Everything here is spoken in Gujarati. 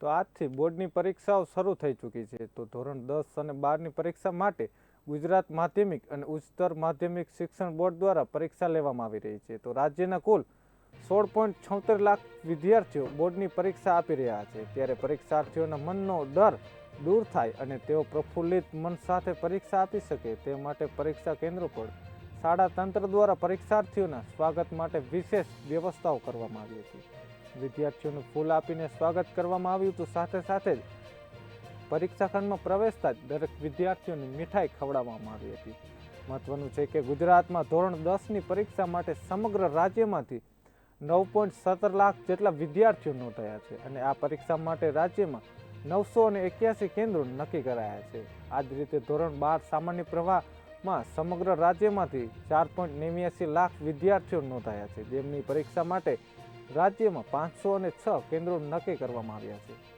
તો આજથી બોર્ડની પરીક્ષાઓ શરૂ થઈ ચૂકી છે. તો ધોરણ દસ અને બારની પરીક્ષા માટે ગુજરાત માધ્યમિક અને ઉચ્ચતર માધ્યમિક શિક્ષણ બોર્ડ દ્વારા પરીક્ષા લેવામાં આવી રહી છે. તો રાજ્યના કુલ સોળ પોઈન્ટ છોતેર લાખ વિદ્યાર્થીઓ બોર્ડની પરીક્ષા આપી રહ્યા છે. ત્યારે પરીક્ષાર્થીઓના મનનો ડર દૂર થાય અને તેઓ પ્રફુલ્લિત મન સાથે પરીક્ષા આપી શકે તે માટે પરીક્ષા કેન્દ્રો પર શાળા તંત્ર દ્વારા પરીક્ષાર્થીઓના સ્વાગત માટે વિશેષ વ્યવસ્થાઓ કરવામાં આવી હતી વિદ્યાર્થીઓનું ફૂલ આપીને સ્વાગત કરવામાં આવ્યું હતું. સાથે સાથે જ પરીક્ષા ખંડમાં પ્રવેશતા જ દરેક વિદ્યાર્થીઓને મીઠાઈ ખવડાવવામાં આવી હતી. મહત્વનું છે કે ગુજરાતમાં ધોરણ દસની પરીક્ષા માટે સમગ્ર રાજ્યમાંથી નવ પોઈન્ટ સત્તર લાખ જેટલા વિદ્યાર્થીઓ નોંધાયા છે અને આ પરીક્ષા માટે રાજ્યમાં નવસો અને એક્યાસી કેન્દ્રો નક્કી કરાયા છે. આ જ રીતે ધોરણ બાર સામાન્ય પ્રવાહમાં સમગ્ર રાજ્યમાંથી ચાર પોઈન્ટ નેવ્યાસી લાખ વિદ્યાર્થીઓ નોંધાયા છે. જેમની પરીક્ષા માટે રાજ્યમાં પાંચસો અને છ કેન્દ્રો નક્કી કરવામાં આવ્યા છે.